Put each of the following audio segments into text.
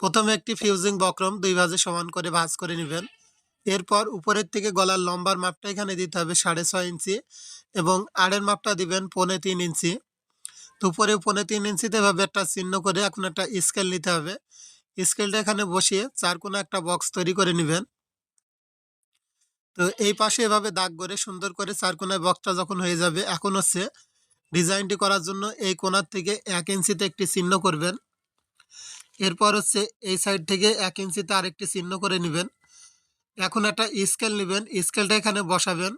প্রথমে একটি ফিউজিং বক্রম দুই ভাজে সমান করে ভাঁজ করে নেবেন। এরপর উপরের থেকে গলার লম্বার মাপটা এখানে দিতে হবে সাড়ে ছয় ইঞ্চি এবং আড়ের মাপটা দিবেন পৌনে তিন ইঞ্চি। উপরে পৌনে তিন ইঞ্চিতে এভাবে একটা চিহ্ন করে এখন একটা স্কেল নিতে হবে। স্কেলটা এখানে বসিয়ে চার কোনো একটা বক্স তৈরি করে নেবেন। তো এই পাশে এভাবে দাগ করে সুন্দর করে চার কোনায় বক্সটা যখন হয়ে যাবে, এখন হচ্ছে ডিজাইনটি করার জন্য এই কোনার থেকে এক ইঞ্চিতে একটি চিহ্ন করবেন। এরপর হচ্ছে এই সাইড থেকে এক ইঞ্চিতে আরেকটি চিহ্ন করে নেবেন। এখন একটা স্কেল নেবেন স্কেলটা এখানে বসাবেন।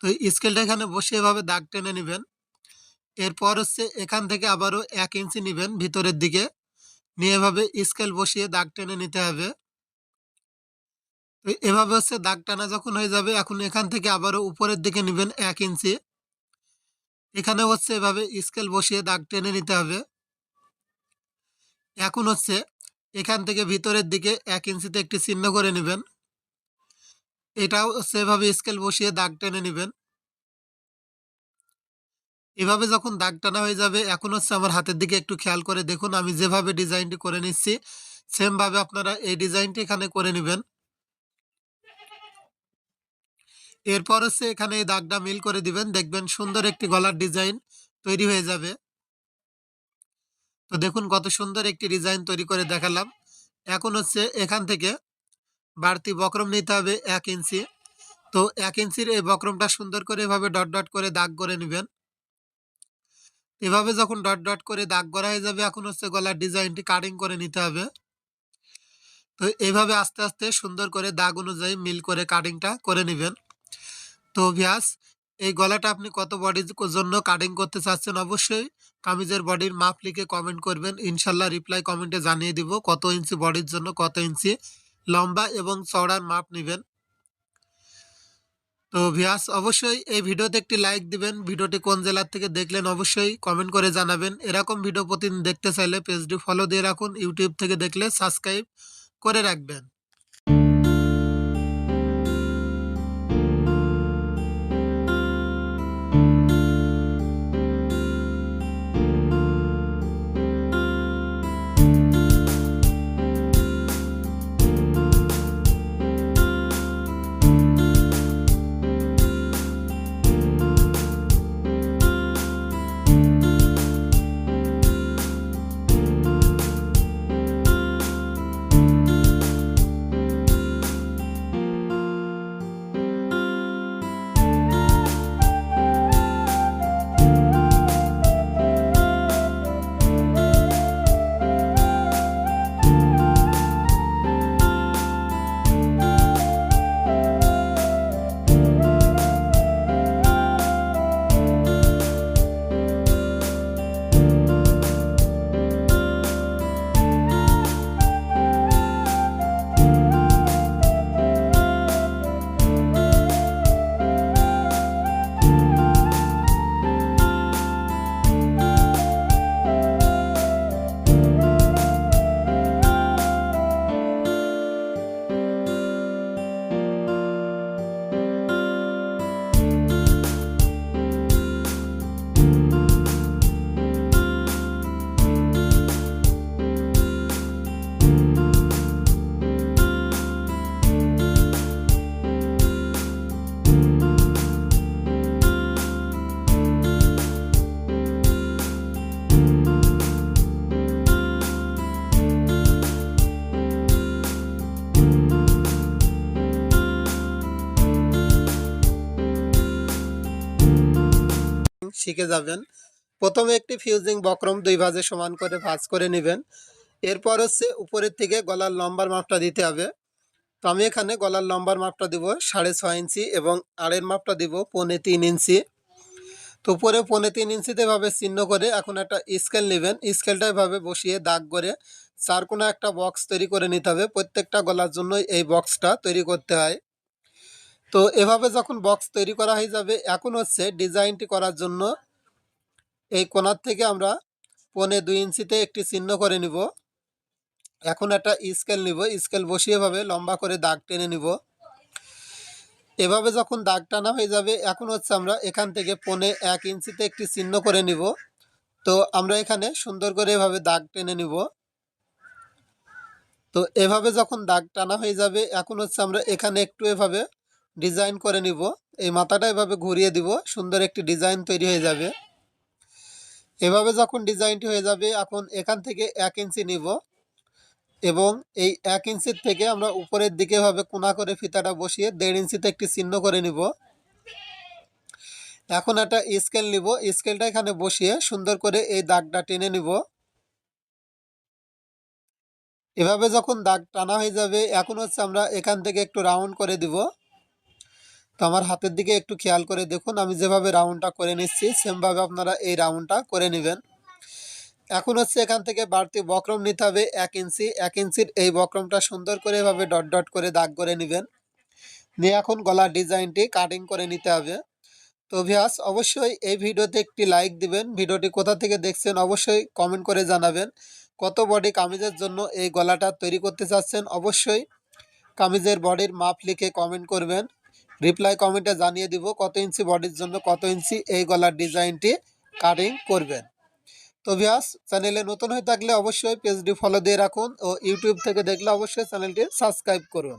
তো স্কেলটা এখানে বসে এভাবে দাগ টেনে নেবেন। এরপর হচ্ছে এখান থেকে আবারও এক ইঞ্চি নেবেন ভিতরের দিকে। নিয়ে এভাবে স্কেল বসিয়ে দাগ টেনে নিতে হবে। এভাবে হচ্ছে দাগ টানা যখন হয়ে যাবে, এখন এখান থেকে আবারও উপরের দিকে নেবেন এক ইঞ্চি এখানে হচ্ছে এভাবে স্কেল বসিয়ে দাগ টেনে নিতে হবে। এখন হচ্ছে এখান থেকে ভিতরের দিকে এক ইঞ্চিতে একটি চিহ্ন করে নেবেন। এটাও সেভাবে স্কেল বসিয়ে দাগ টেনে নেবেন। এভাবে যখন দাগ টানা হয়ে যাবে, এখন হচ্ছে আমার হাতের দিকে একটু খেয়াল করে দেখুন, আমি যেভাবে ডিজাইনটি করে নিচ্ছি সেম ভাবে আপনারা এই ডিজাইনটি এখানে করে নেবেন। এরপর হচ্ছে এখানে এই দাগটা মিল করে দিবেন, দেখবেন সুন্দর একটি গলার ডিজাইন তৈরি হয়ে যাবে। তো দেখুন কত সুন্দর একটি ডিজাইন তৈরি করে দেখালাম। এখন হচ্ছে এখান থেকে বাড়তি বক্রম নিতে হবে এক ইঞ্চি। তো এক ইঞ্চির এই বক্রমটা সুন্দর করে এভাবে ডট ডট করে দাগ করে নেবেন। এভাবে যখন ডট ডট করে দাগ করা হয়ে যাবে, এখন হচ্ছে গলার ডিজাইনটি কাটিং করে নিতে হবে। তো এইভাবে আস্তে আস্তে সুন্দর করে দাগ অনুযায়ী মিল করে কাটিংটা করে নেবেন। তো ভিয়াস এই গলাটা আপনি কত বডির জন্য কাটিং করতে চাচ্ছেন অবশ্যই। কামিজের বডির মাপ লিখে কমেন্ট করবেন। ইনশাল্লাহ রিপ্লাই কমেন্টে জানিয়ে দিব কত ইঞ্চি বডির জন্য কত ইঞ্চি লম্বা এবং চওড়ার মাপ নেবেন। তো ভিয়াস অবশ্যই এই ভিডিওতে একটি লাইক দিবেন। ভিডিওটি কোন জেলার থেকে দেখলেন অবশ্যই কমেন্ট করে জানাবেন। এরকম ভিডিও প্রতিদিন দেখতে চাইলে পেজটি ফলো দিয়ে রাখুন। ইউটিউব থেকে দেখলে সাবস্ক্রাইব করে রাখবেন। শিখে যাবেন। প্রথমে একটি ফিউজিং বক্রম দুই ভাজে সমান করে ভাঁজ করে নেবেন। এরপর হচ্ছে উপরের থেকে গলার লম্বার মাপটা দিতে হবে। তো আমি এখানে গলার লম্বার মাপটা দিব সাড়ে ছয় ইঞ্চি এবং আড়ের মাপটা দিব পৌনে তিন ইঞ্চি। তো উপরে পৌনে তিন ইঞ্চিতে এভাবে চিহ্ন করে এখন একটা স্কেল নেবেন। স্কেলটা এভাবে বসিয়ে দাগ করে চার কোনো একটা বক্স তৈরি করে নিতে হবে। প্রত্যেকটা গলার জন্য এই বক্সটা তৈরি করতে হয়। তো এভাবে যখন বক্স তৈরি করা হয়ে যাবে, এখন হচ্ছে ডিজাইনটি করার জন্য এই কোনার থেকে আমরা পনে দুই ইঞ্চিতে একটি চিহ্ন করে নিব। এখন একটা স্কেল নিব স্কেল বসিয়ে এভাবে লম্বা করে দাগ টেনে নিব। এভাবে যখন দাগ টানা হয়ে যাবে, এখন হচ্ছে আমরা এখান থেকে পনে এক ইঞ্চিতে একটি চিহ্ন করে নিব। তো আমরা এখানে সুন্দর করে এভাবে দাগ টেনে নিব। তো এভাবে যখন দাগ টানা হয়ে যাবে, এখন হচ্ছে আমরা এখানে একটু এভাবে ডিজাইন করে নিব। এই মাথাটা এভাবে ঘুরিয়ে দিব, সুন্দর একটি ডিজাইন তৈরি হয়ে যাবে। এভাবে যখন ডিজাইনটি হয়ে যাবে, এখন এখান থেকে এক ইঞ্চি নিব এবং এই এক ইঞ্চির থেকে আমরা উপরের দিকে ভাবে কোনা করে ফিতাটা বসিয়ে দেড় ইঞ্চিতে একটি চিহ্ন করে নিব। এখন একটা স্কেল নিব। স্কেলটা এখানে বসিয়ে সুন্দর করে এই দাগটা টেনে নিব। এভাবে যখন দাগ টানা হয়ে যাবে, এখন হচ্ছে আমরা এখান থেকে একটু রাউন্ড করে দিব। তো আমার হাতের দিকে একটু খেয়াল করে দেখুন, আমি যেভাবে রাউন্ডটা করে নিচ্ছি, সেমভাবে আপনারা এই রাউন্ডটা করে নেবেন। এখন হচ্ছে এখান থেকে বাড়তি বক্রম নিতে হবে এক ইঞ্চি। এক ইঞ্চির এই বক্রমটা সুন্দর করে এভাবে ডট ডট করে দাগ করে নেবেন। নিয়ে এখন গলার ডিজাইনটি কাটিং করে নিতে হবে। তো ভিয়াস অবশ্যই এই ভিডিওতে একটি লাইক দিবেন। ভিডিওটি কোথা থেকে দেখছেন অবশ্যই কমেন্ট করে জানাবেন। কত বডি কামিজের জন্য এই গলাটা তৈরি করতে চাচ্ছেন অবশ্যই কামিজের বডির মাপ লিখে কমেন্ট করবেন। রিপ্লাই কমেন্টে জানিয়ে দিব কত ইঞ্চি বডির জন্য কত ইঞ্চি এই গলার ডিজাইনটি কাটিং করবেন। তো ভিয়াস চ্যানেলে নতুন হয়ে থাকলে অবশ্যই পেজটি ফলো দিয়ে রাখুন ও ইউটিউব থেকে দেখলে অবশ্যই চ্যানেলটি সাবস্ক্রাইব করুন।